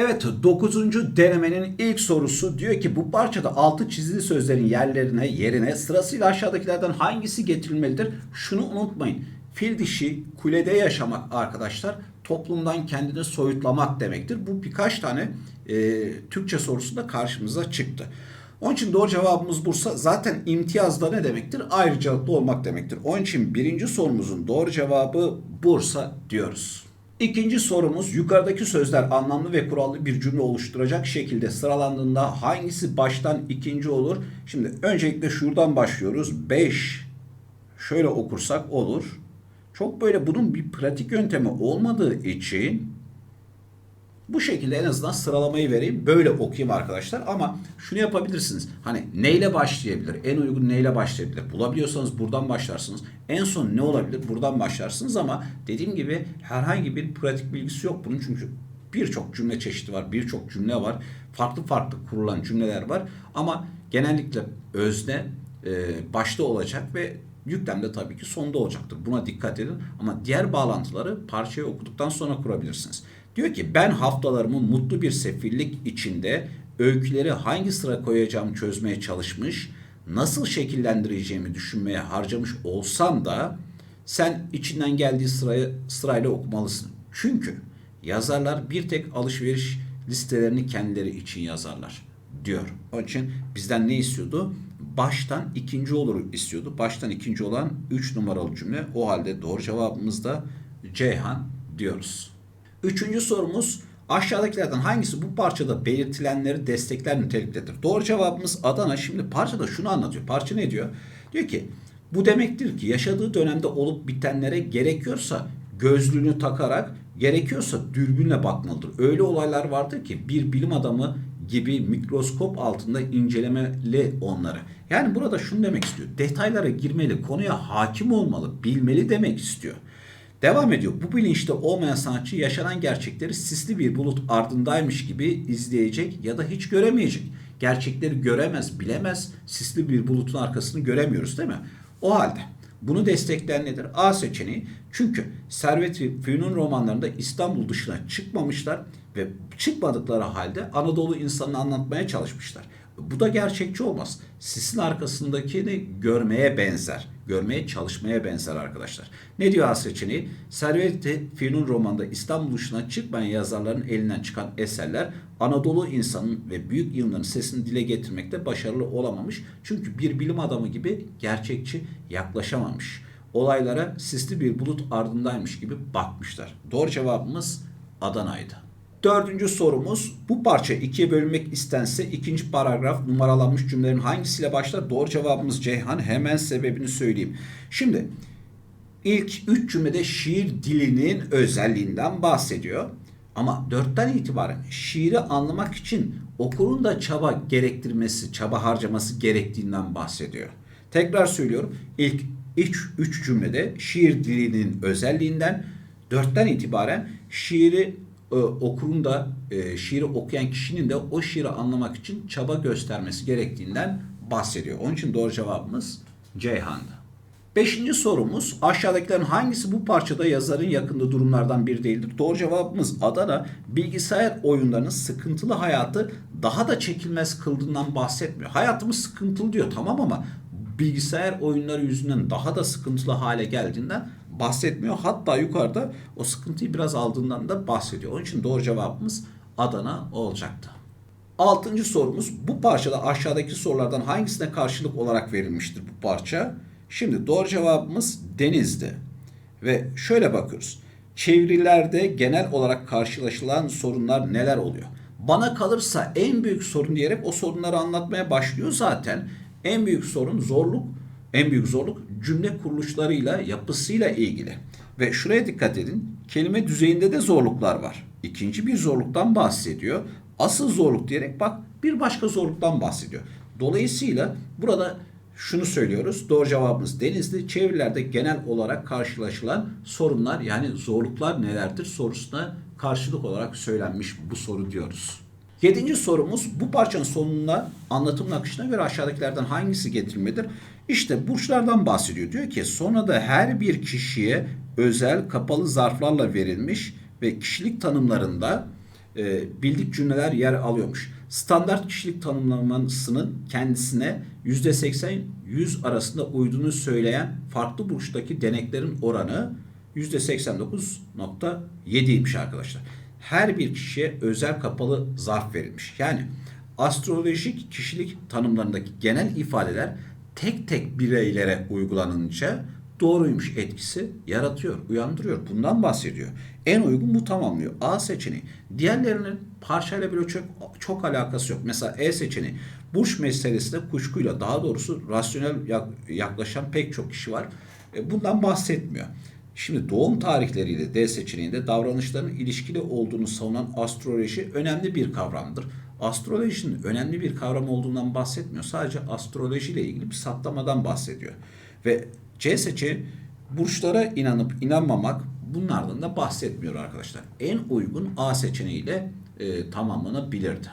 Evet 9. denemenin ilk sorusu diyor ki bu parçada altı çizili sözlerin yerlerine yerine sırasıyla aşağıdakilerden hangisi getirilmelidir? Şunu unutmayın. Fil dişi kulede yaşamak arkadaşlar toplumdan kendini soyutlamak demektir. Bu birkaç tane e, Türkçe sorusunda karşımıza çıktı. Onun için doğru cevabımız Bursa. Zaten imtiyazda ne demektir? Ayrıcalıklı olmak demektir. Onun için birinci sorumuzun doğru cevabı Bursa diyoruz. İkinci sorumuz yukarıdaki sözler anlamlı ve kurallı bir cümle oluşturacak şekilde sıralandığında hangisi baştan ikinci olur? Şimdi öncelikle şuradan başlıyoruz. 5 şöyle okursak olur. Çok böyle bunun bir pratik yöntemi olmadığı için bu şekilde en azından sıralamayı vereyim. Böyle okuyayım arkadaşlar. Ama şunu yapabilirsiniz. Hani neyle başlayabilir? En uygun neyle başlayabilir? Bulabiliyorsanız buradan başlarsınız. En son ne olabilir? Buradan başlarsınız ama dediğim gibi herhangi bir pratik bilgisi yok bunun çünkü birçok cümle çeşidi var, birçok cümle var. Farklı farklı kurulan cümleler var. Ama genellikle özne e, başta olacak ve yüklem de tabii ki sonda olacaktır. Buna dikkat edin. Ama diğer bağlantıları parçayı okuduktan sonra kurabilirsiniz. Diyor ki ben haftalarımı mutlu bir sefillik içinde öyküleri hangi sıra koyacağımı çözmeye çalışmış, nasıl şekillendireceğimi düşünmeye harcamış olsam da sen içinden geldiği sırayı sırayla okumalısın. Çünkü yazarlar bir tek alışveriş listelerini kendileri için yazarlar diyor. Onun için bizden ne istiyordu? Baştan ikinci olur istiyordu. Baştan ikinci olan 3 numaralı cümle. O halde doğru cevabımız da Ceyhan diyoruz. Üçüncü sorumuz aşağıdakilerden hangisi bu parçada belirtilenleri destekler niteliktedir? Doğru cevabımız Adana. Şimdi parçada şunu anlatıyor. Parça ne diyor? Diyor ki bu demektir ki yaşadığı dönemde olup bitenlere gerekiyorsa gözlüğünü takarak gerekiyorsa dürbünle bakmalıdır. Öyle olaylar vardır ki bir bilim adamı gibi mikroskop altında incelemeli onları. Yani burada şunu demek istiyor. Detaylara girmeli, konuya hakim olmalı, bilmeli demek istiyor. Devam ediyor. Bu bilinçte olmayan sanatçı yaşanan gerçekleri sisli bir bulut ardındaymış gibi izleyecek ya da hiç göremeyecek. Gerçekleri göremez, bilemez. Sisli bir bulutun arkasını göremiyoruz değil mi? O halde bunu destekleyen nedir? A seçeneği. Çünkü Servet Fünun romanlarında İstanbul dışına çıkmamışlar ve çıkmadıkları halde Anadolu insanını anlatmaya çalışmışlar. Bu da gerçekçi olmaz. Sisin arkasındakini görmeye benzer. Görmeye çalışmaya benzer arkadaşlar. Ne diyor A seçeneği? Servet-i Fünun romanda İstanbul dışına çıkmayan yazarların elinden çıkan eserler Anadolu insanın ve büyük yılların sesini dile getirmekte başarılı olamamış. Çünkü bir bilim adamı gibi gerçekçi yaklaşamamış. Olaylara sisli bir bulut ardındaymış gibi bakmışlar. Doğru cevabımız Adana'ydı. Dördüncü sorumuz bu parça ikiye bölünmek istense ikinci paragraf numaralanmış cümlelerin hangisiyle başlar? Doğru cevabımız Ceyhan. Hemen sebebini söyleyeyim. Şimdi ilk üç cümlede şiir dilinin özelliğinden bahsediyor. Ama dörtten itibaren şiiri anlamak için okurun da çaba gerektirmesi, çaba harcaması gerektiğinden bahsediyor. Tekrar söylüyorum. İlk üç, üç cümlede şiir dilinin özelliğinden dörtten itibaren şiiri okurun da e, şiiri okuyan kişinin de o şiiri anlamak için çaba göstermesi gerektiğinden bahsediyor. Onun için doğru cevabımız Ceyhan'dı. Beşinci sorumuz aşağıdakilerin hangisi bu parçada yazarın yakında durumlardan biri değildir? Doğru cevabımız Adana bilgisayar oyunlarının sıkıntılı hayatı daha da çekilmez kıldığından bahsetmiyor. Hayatımız sıkıntılı diyor tamam ama bilgisayar oyunları yüzünden daha da sıkıntılı hale geldiğinden bahsetmiyor. Hatta yukarıda o sıkıntıyı biraz aldığından da bahsediyor. Onun için doğru cevabımız Adana olacaktı. Altıncı sorumuz bu parçada aşağıdaki sorulardan hangisine karşılık olarak verilmiştir bu parça? Şimdi doğru cevabımız Deniz'di. Ve şöyle bakıyoruz. Çevirilerde genel olarak karşılaşılan sorunlar neler oluyor? Bana kalırsa en büyük sorun diyerek o sorunları anlatmaya başlıyor zaten. En büyük sorun zorluk, en büyük zorluk cümle kuruluşlarıyla, yapısıyla ilgili. Ve şuraya dikkat edin. Kelime düzeyinde de zorluklar var. İkinci bir zorluktan bahsediyor. Asıl zorluk diyerek bak bir başka zorluktan bahsediyor. Dolayısıyla burada şunu söylüyoruz. Doğru cevabımız Denizli. Çevirilerde genel olarak karşılaşılan sorunlar yani zorluklar nelerdir sorusuna karşılık olarak söylenmiş bu soru diyoruz. Yedinci sorumuz bu parçanın sonunda anlatım akışına göre aşağıdakilerden hangisi getirilmedir? İşte burçlardan bahsediyor. Diyor ki sonra da her bir kişiye özel kapalı zarflarla verilmiş ve kişilik tanımlarında e, bildik cümleler yer alıyormuş. Standart kişilik tanımlamasının kendisine %80-100 arasında uyduğunu söyleyen farklı burçtaki deneklerin oranı %89.7'ymiş arkadaşlar. Her bir kişiye özel kapalı zarf verilmiş. Yani astrolojik kişilik tanımlarındaki genel ifadeler tek tek bireylere uygulanınca doğruymuş etkisi yaratıyor, uyandırıyor. Bundan bahsediyor. En uygun bu tamamlıyor. A seçeneği. Diğerlerinin parçayla bile çok, çok alakası yok. Mesela E seçeneği. Burç meselesinde kuşkuyla daha doğrusu rasyonel yak- yaklaşan pek çok kişi var. E, Bundan bahsetmiyor. Şimdi doğum tarihleriyle D seçeneğinde davranışların ilişkili olduğunu savunan astroloji önemli bir kavramdır. Astrolojinin önemli bir kavram olduğundan bahsetmiyor. Sadece astroloji ile ilgili bir saptamadan bahsediyor. Ve C seçeneği burçlara inanıp inanmamak bunlardan da bahsetmiyor arkadaşlar. En uygun A seçeneğiyle e, tamamlanabilirdi.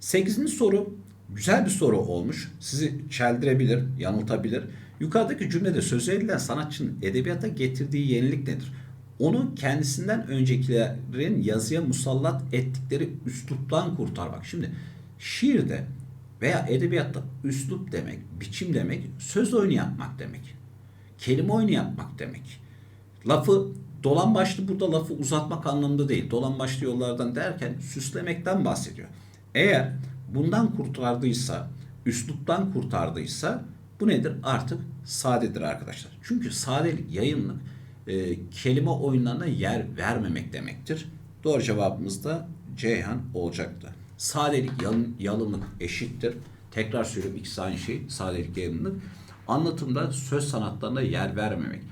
Sekizinci soru güzel bir soru olmuş. Sizi çeldirebilir, yanıltabilir. Yukarıdaki cümlede söz edilen sanatçının edebiyata getirdiği yenilik nedir? Onu kendisinden öncekilerin yazıya musallat ettikleri üsluptan kurtarmak. Şimdi şiirde veya edebiyatta üslup demek, biçim demek, söz oyunu yapmak demek. Kelime oyunu yapmak demek. Lafı dolan başlı burada lafı uzatmak anlamında değil. Dolan başlı yollardan derken süslemekten bahsediyor. Eğer bundan kurtardıysa, üsluptan kurtardıysa bu nedir? Artık sadedir arkadaşlar. Çünkü sadelik, yayınlık e, kelime oyunlarına yer vermemek demektir. Doğru cevabımız da Ceyhan olacaktı. Sadelik, yalın, yalınlık eşittir. Tekrar söylüyorum ikisi aynı şey. Sadelik, yalınlık. Anlatımda söz sanatlarına yer vermemek.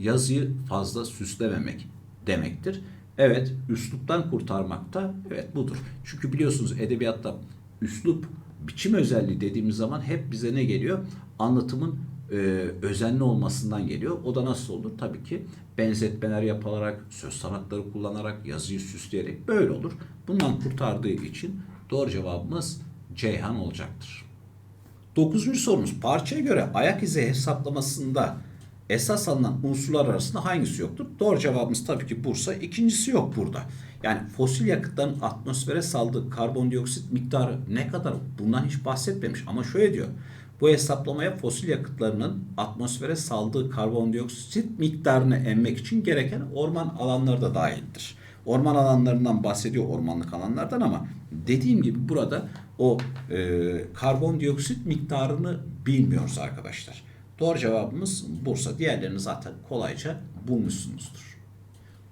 Yazıyı fazla süslememek demektir. Evet, üsluptan kurtarmak da evet budur. Çünkü biliyorsunuz edebiyatta üslup, biçim özelliği dediğimiz zaman hep bize ne geliyor? Anlatımın e, özenli olmasından geliyor. O da nasıl olur? Tabii ki benzetmeler yapılarak, söz sanatları kullanarak, yazıyı süsleyerek böyle olur. Bundan kurtardığı için doğru cevabımız Ceyhan olacaktır. Dokuzuncu sorumuz. Parçaya göre ayak izi hesaplamasında esas alınan unsurlar arasında hangisi yoktur? Doğru cevabımız tabii ki Bursa. İkincisi yok burada. Yani fosil yakıtların atmosfere saldığı karbondioksit miktarı ne kadar? Bundan hiç bahsetmemiş ama şöyle diyor. Bu hesaplamaya fosil yakıtlarının atmosfere saldığı karbondioksit miktarını emmek için gereken orman alanları da dahildir. Orman alanlarından bahsediyor ormanlık alanlardan ama dediğim gibi burada o e, karbondioksit miktarını bilmiyoruz arkadaşlar. Doğru cevabımız Bursa. Diğerlerini zaten kolayca bulmuşsunuzdur.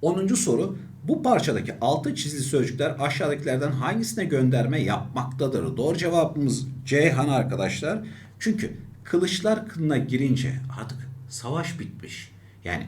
10. soru. Bu parçadaki altı çizili sözcükler aşağıdakilerden hangisine gönderme yapmaktadır? Doğru cevabımız Ceyhan arkadaşlar. Çünkü kılıçlar kınına girince artık savaş bitmiş. Yani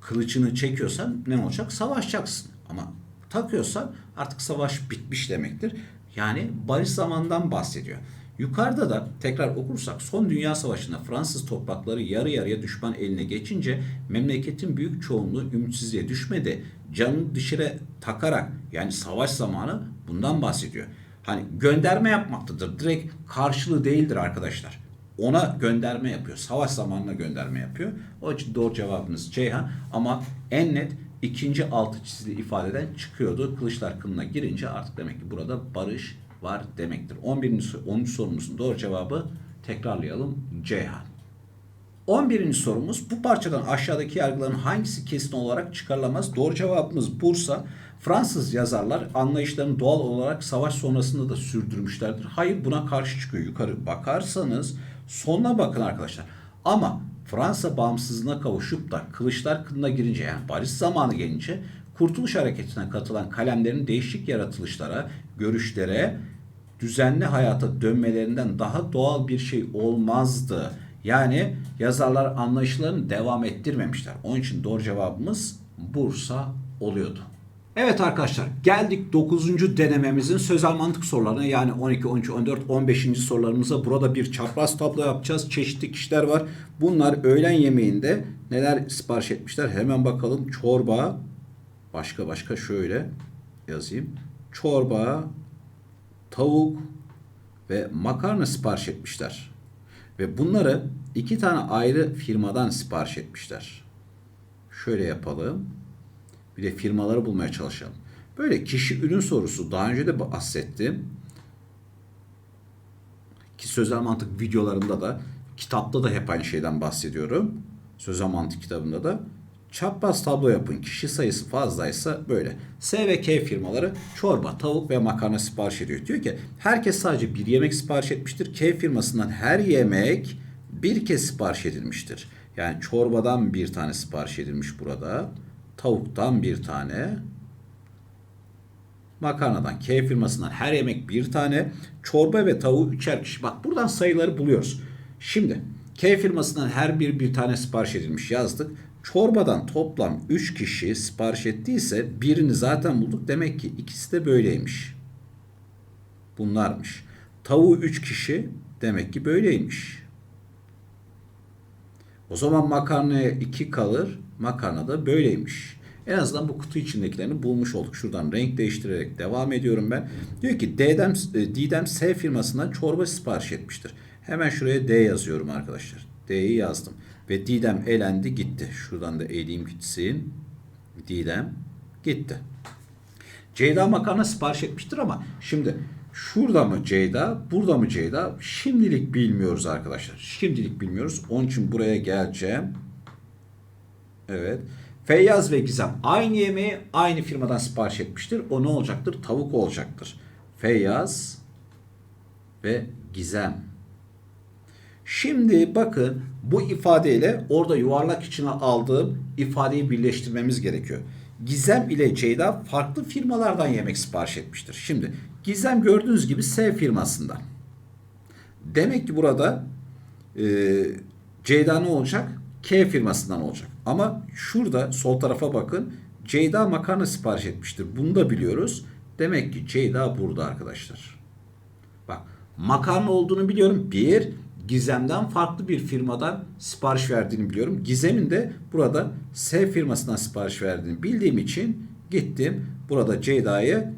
kılıcını çekiyorsan ne olacak? Savaşacaksın. Ama takıyorsan artık savaş bitmiş demektir. Yani barış zamandan bahsediyor. Yukarıda da tekrar okursak son dünya savaşında Fransız toprakları yarı yarıya düşman eline geçince memleketin büyük çoğunluğu ümitsizliğe düşmedi. Canını dışarı takarak yani savaş zamanı bundan bahsediyor. Hani gönderme yapmaktadır. Direkt karşılığı değildir arkadaşlar. Ona gönderme yapıyor. Savaş zamanına gönderme yapıyor. O için doğru cevabımız Ceyhan. Ama en net ikinci altı çizili ifadeden çıkıyordu. Kılıçlar kınına girince artık demek ki burada barış var demektir. 11. sor- 10. sorumuzun doğru cevabı tekrarlayalım Ceyhan. 11. sorumuz bu parçadan aşağıdaki yargıların hangisi kesin olarak çıkarılamaz? Doğru cevabımız Bursa. Fransız yazarlar anlayışlarını doğal olarak savaş sonrasında da sürdürmüşlerdir. Hayır buna karşı çıkıyor. Yukarı bakarsanız sonuna bakın arkadaşlar. Ama Fransa bağımsızlığına kavuşup da kılıçlar kınına girince yani barış zamanı gelince Kurtuluş Hareketi'ne katılan kalemlerin değişik yaratılışlara, görüşlere, düzenli hayata dönmelerinden daha doğal bir şey olmazdı. Yani yazarlar anlayışlarını devam ettirmemişler. Onun için doğru cevabımız Bursa oluyordu. Evet arkadaşlar geldik 9. denememizin sözel mantık sorularına yani 12, 13, 14, 15. sorularımıza burada bir çapraz tablo yapacağız. Çeşitli kişiler var. Bunlar öğlen yemeğinde neler sipariş etmişler hemen bakalım. Çorba, başka başka şöyle yazayım. Çorba, tavuk ve makarna sipariş etmişler. Ve bunları iki tane ayrı firmadan sipariş etmişler. Şöyle yapalım. Bir de firmaları bulmaya çalışalım. Böyle kişi ürün sorusu daha önce de bahsettim. Ki sözel mantık videolarımda da kitapta da hep aynı şeyden bahsediyorum. Sözel mantık kitabında da çapraz tablo yapın. Kişi sayısı fazlaysa böyle. S ve K firmaları çorba, tavuk ve makarna sipariş ediyor. Diyor ki herkes sadece bir yemek sipariş etmiştir. K firmasından her yemek bir kez sipariş edilmiştir. Yani çorbadan bir tane sipariş edilmiş burada. Tavuktan bir tane. Makarnadan K firmasından her yemek bir tane. Çorba ve tavuğu üçer kişi. Bak buradan sayıları buluyoruz. Şimdi K firmasından her bir bir tane sipariş edilmiş yazdık. Çorbadan toplam 3 kişi sipariş ettiyse birini zaten bulduk. Demek ki ikisi de böyleymiş. Bunlarmış. Tavuğu 3 kişi demek ki böyleymiş. O zaman makarnaya 2 kalır. Makarna da böyleymiş. En azından bu kutu içindekilerini bulmuş olduk. Şuradan renk değiştirerek devam ediyorum ben. Diyor ki Didem, e, Didem S firmasından çorba sipariş etmiştir. Hemen şuraya D yazıyorum arkadaşlar. D'yi yazdım. Ve Didem elendi gitti. Şuradan da eğileyim gitsin. Didem gitti. Ceyda makarna sipariş etmiştir ama şimdi şurada mı Ceyda, burada mı Ceyda? Şimdilik bilmiyoruz arkadaşlar. Şimdilik bilmiyoruz. Onun için buraya geleceğim. Evet. Feyyaz ve Gizem aynı yemeği aynı firmadan sipariş etmiştir. O ne olacaktır? Tavuk olacaktır. Feyyaz ve Gizem. Şimdi bakın bu ifadeyle orada yuvarlak içine aldığım ifadeyi birleştirmemiz gerekiyor. Gizem ile Ceyda farklı firmalardan yemek sipariş etmiştir. Şimdi Gizem gördüğünüz gibi S firmasından. Demek ki burada e, Ceyda ne olacak? K firmasından olacak. Ama şurada sol tarafa bakın. Ceyda makarna sipariş etmiştir. Bunu da biliyoruz. Demek ki Ceyda burada arkadaşlar. Bak makarna olduğunu biliyorum. Bir, Gizem'den farklı bir firmadan sipariş verdiğini biliyorum. Gizem'in de burada S firmasından sipariş verdiğini bildiğim için gittim. Burada Ceyda'yı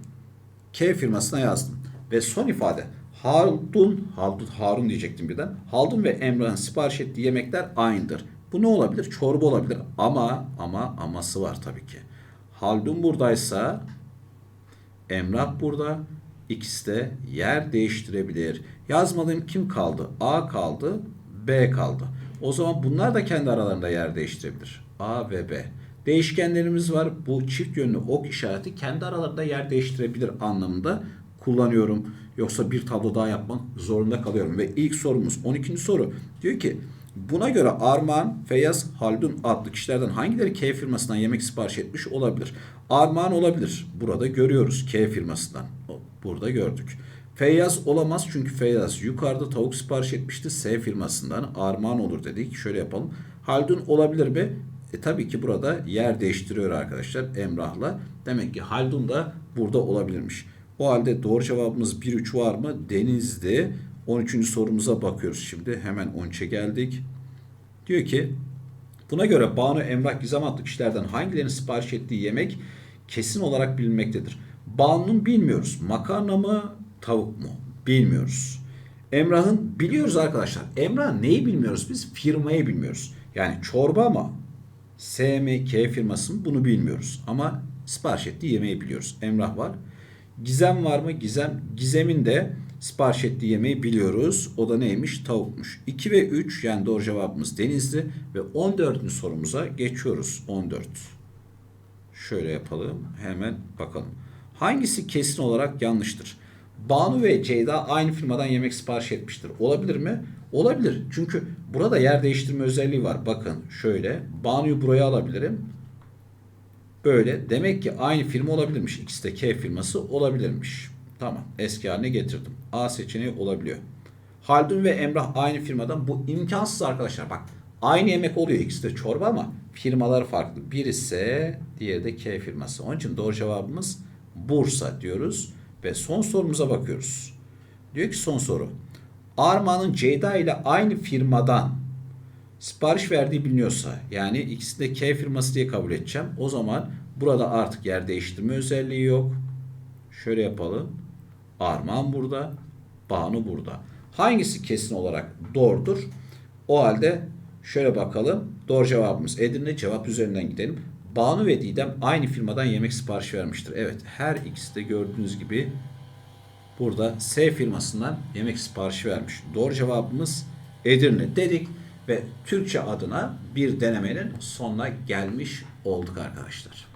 K firmasına yazdım. Ve son ifade Haldun, Haldun, Harun diyecektim birden. Haldun ve Emrah'ın sipariş ettiği yemekler aynıdır. Bu ne olabilir? Çorba olabilir. Ama ama aması var tabii ki. Haldun buradaysa Emrah burada. İkisi de yer değiştirebilir. Yazmadığım kim kaldı? A kaldı, B kaldı. O zaman bunlar da kendi aralarında yer değiştirebilir. A ve B. Değişkenlerimiz var. Bu çift yönlü ok işareti kendi aralarında yer değiştirebilir anlamında kullanıyorum. Yoksa bir tablo daha yapmak zorunda kalıyorum. Ve ilk sorumuz 12. soru. Diyor ki Buna göre Armağan, Feyyaz, Haldun adlı kişilerden hangileri K firmasından yemek sipariş etmiş olabilir? Armağan olabilir. Burada görüyoruz K firmasından. Burada gördük. Feyyaz olamaz çünkü Feyyaz yukarıda tavuk sipariş etmişti S firmasından. Armağan olur dedik. Şöyle yapalım. Haldun olabilir mi? E tabii ki burada yer değiştiriyor arkadaşlar Emrah'la. Demek ki Haldun da burada olabilirmiş. O halde doğru cevabımız 1-3 var mı? Deniz'di. 13. sorumuza bakıyoruz şimdi. Hemen 13'e geldik. Diyor ki buna göre Banu Emrah Gizem adlı kişilerden hangilerinin sipariş ettiği yemek kesin olarak bilinmektedir. Banu'nun bilmiyoruz. Makarna mı tavuk mu? Bilmiyoruz. Emrah'ın biliyoruz arkadaşlar. Emrah neyi bilmiyoruz biz? Firmayı bilmiyoruz. Yani çorba mı? S mi? K firması mı? Bunu bilmiyoruz. Ama sipariş ettiği yemeği biliyoruz. Emrah var. Gizem var mı? Gizem. Gizem'in de sipariş ettiği yemeği biliyoruz. O da neymiş? Tavukmuş. 2 ve 3 yani doğru cevabımız Denizli ve 14. sorumuza geçiyoruz. 14. Şöyle yapalım. Hemen bakalım. Hangisi kesin olarak yanlıştır? Banu ve Ceyda aynı firmadan yemek sipariş etmiştir. Olabilir mi? Olabilir. Çünkü burada yer değiştirme özelliği var. Bakın şöyle. Banu'yu buraya alabilirim. Böyle. Demek ki aynı firma olabilirmiş. İkisi de K firması olabilirmiş. Tamam. Eski haline getirdim. A seçeneği olabiliyor. Haldun ve Emrah aynı firmadan. Bu imkansız arkadaşlar. Bak. Aynı yemek oluyor. İkisi de çorba ama firmalar farklı. Birisi diğeri de K firması. Onun için doğru cevabımız Bursa diyoruz. Ve son sorumuza bakıyoruz. Diyor ki son soru. Armağan'ın Ceyda ile aynı firmadan sipariş verdiği biliniyorsa yani ikisi de K firması diye kabul edeceğim. O zaman burada artık yer değiştirme özelliği yok. Şöyle yapalım. Armağan burada, Banu burada. Hangisi kesin olarak doğrudur? O halde şöyle bakalım. Doğru cevabımız Edirne. Cevap üzerinden gidelim. Banu ve Didem aynı firmadan yemek siparişi vermiştir. Evet her ikisi de gördüğünüz gibi burada S firmasından yemek siparişi vermiş. Doğru cevabımız Edirne dedik ve Türkçe adına bir denemenin sonuna gelmiş olduk arkadaşlar.